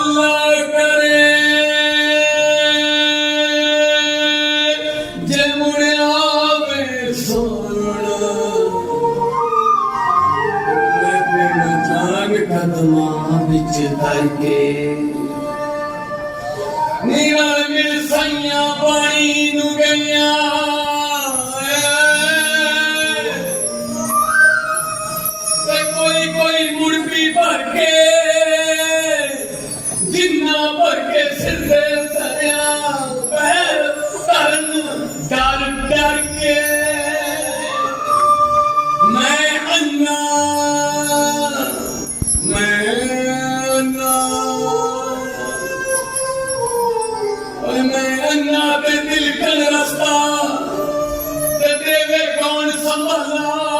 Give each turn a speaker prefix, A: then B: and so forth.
A: ਅੱਲਾ ਕਰੇ। ਜੇ ਮੁੜਿਆ ਵੇ ਸੋਣਾ ਵਿੱਚ ਧਰ ਕੇ ਨੀਵਲ ਪਾਣੀ ਨੂੰ ਗਈਆਂ। ਕੋਈ ਕੋਈ ਮੁਰਪੀ ਭਰ ਕੇ ਕੇ ਸਿਰ ਤੇ ਧਰਿਆ ਪੈਰ ਡਰ ਡਰ ਕੇ। ਮੈਂ ਅੰਨਾ ਮੈਂ ਅੰਨਾ। ਓਏ ਮੈਂ ਅੰਨਾ ਤੇ ਦਿਲ ਕਨ ਰਸਤਾ, ਤੇ ਦੇਵੇ ਕੌਣ ਸੰਭਾਲਾ